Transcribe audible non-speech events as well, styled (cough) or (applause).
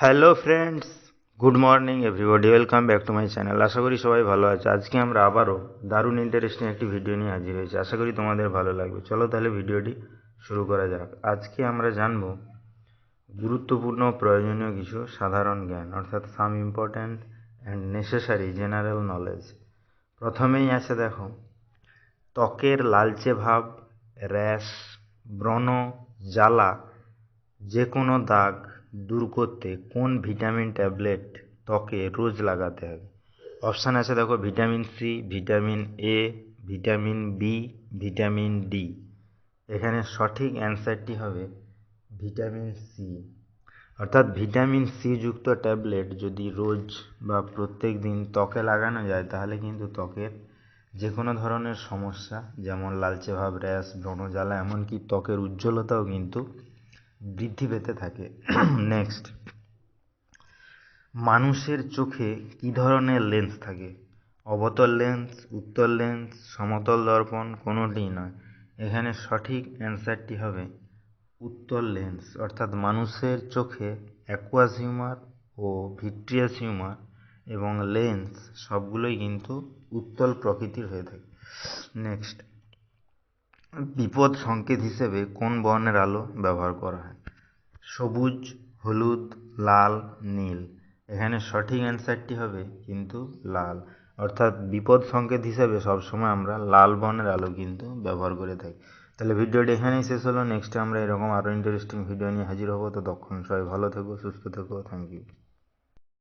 Hello friends good morning everybody welcome back to my channel আশা করি সবাই ভালো আছে। আজকে আমরা আবারও দারুণ ইন্টারেস্টিং একটি ভিডিও নিয়ে হাজির হয়েছি। আশা করি তোমাদের ভালো লাগবে। চলো তাহলে ভিডিওটি শুরু করা যাক। আজকে আমরা জানব গুরুত্বপূর্ণ প্রয়োজনীয় কিছু সাধারণ জ্ঞান, অর্থাৎ some important and necessary general knowledge প্রথমেই আছে দেখো, ত্বকের লালচে ভাব, র্যাশ, ব্রণ, জ্বালা যে কোনো দাগ দূর করতে কোন ভিটামিন ট্যাবলেট ত্বকে রোজ লাগাতে হবে? অপশান আছে দেখো vitamin C vitamin A vitamin B vitamin D এখানে সঠিক অ্যান্সারটি হবে ভিটামিন সি অর্থাৎ ভিটামিন সি যুক্ত ট্যাবলেট যদি রোজ বা প্রত্যেক দিন ত্বকে লাগানো যায়, তাহলে কিন্তু ত্বকের যে কোনো ধরনের সমস্যা, যেমন লালচে ভাব, র্যাশ, ব্রণজ্বালা, এমনকি ত্বকের উজ্জ্বলতাও কিন্তু বৃদ্ধি পেতে থাকে। (clears throat) নেক্সট মানুষের চোখে কী ধরনের লেন্স থাকে? অবতল লেন্স উত্তল লেন্স সমতল দর্পণ, কোনোটিই নয়। এখানে সঠিক অ্যান্সারটি হবে উত্তল লেন্স অর্থাৎ মানুষের চোখে অ্যাকুয়াস হিউমার ও ভিট্রিয়াস হিউমার এবং লেন্স সবগুলোই কিন্তু উত্তল প্রকৃতির হয়ে থাকে। নেক্সট বিপদ সংকেত হিসেবে কোন বর্ণের আলো ব্যবহার করা হয়? সবুজ, হলুদ, লাল, নীল। এখানে সঠিক অ্যান্সারটি হবে কিন্তু লাল। অর্থাৎ বিপদ সংকেত হিসেবে সবসময় আমরা লাল বর্ণের আলো কিন্তু ব্যবহার করে থাকি। তাহলে ভিডিওটি এখানেই শেষ হলো। নেক্সটে আমরা এরকম আরও ইন্টারেস্টিং ভিডিও নিয়ে হাজির হব। তো তখন সবাই ভালো থেকো, সুস্থ থেকো। Thank you